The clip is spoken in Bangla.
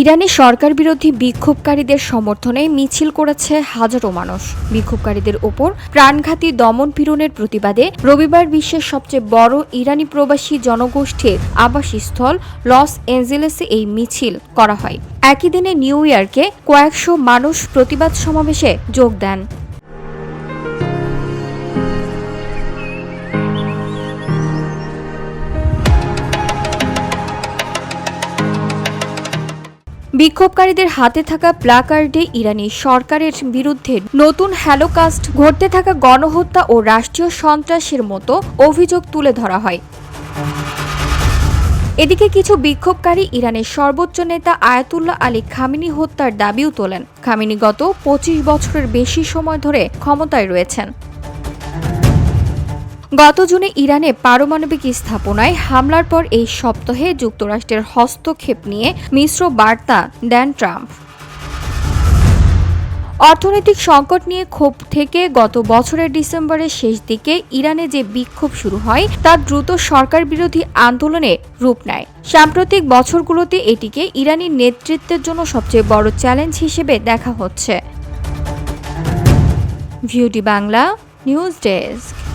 ইরানে সরকার বিরোধী বিক্ষোভকারীদের সমর্থনে মিছিল করেছে হাজারো মানুষ। বিক্ষোভকারীদের ওপর প্রাণঘাতী দমন পীড়নের প্রতিবাদে রবিবার বিশ্বের সবচেয়ে বড় ইরানি প্রবাসী জনগোষ্ঠীর আবাসস্থল লস অ্যাঞ্জেলেসে এই মিছিল করা হয়। একই দিনে নিউ ইয়র্কে কয়েকশো মানুষ প্রতিবাদ সমাবেশে যোগ দেন। বিক্ষোভকারীদের হাতে থাকা প্লাকার্ডে ইরানি সরকারের বিরুদ্ধে নতুন হ্যালোকাস্ট ঘটতে থাকা গণহত্যা ও রাষ্ট্রীয় সন্ত্রাসের মতো অভিযোগ তুলে ধরা হয়। এদিকে কিছু বিক্ষোভকারী ইরানের সর্বোচ্চ নেতা আয়াতুল্লাহ আলী খামিনি হত্যার দাবিও তোলেন। খামিনি গত পঁচিশ বছরের বেশি সময় ধরে ক্ষমতায় রয়েছেন। গত জুনে ইরানে পারমাণবিক স্থাপনায় হামলার পর এই সপ্তাহে যুক্তরাষ্ট্রের হস্তক্ষেপ নিয়ে মিশ্র বার্তা দেন ট্রাম্প। অর্থনৈতিক সংকট নিয়ে ক্ষোভ থেকে গত বছরের ডিসেম্বরের শেষ দিকে ইরানে যে বিক্ষোভ শুরু হয়, তা দ্রুত সরকার বিরোধী আন্দোলনে রূপ নেয়। সাম্প্রতিক বছরগুলোতে এটিকে ইরানি নেতৃত্বের জন্য সবচেয়ে বড় চ্যালেঞ্জ হিসেবে দেখা হচ্ছে। ভিউটি বাংলা, নিউজ ডেস্ক।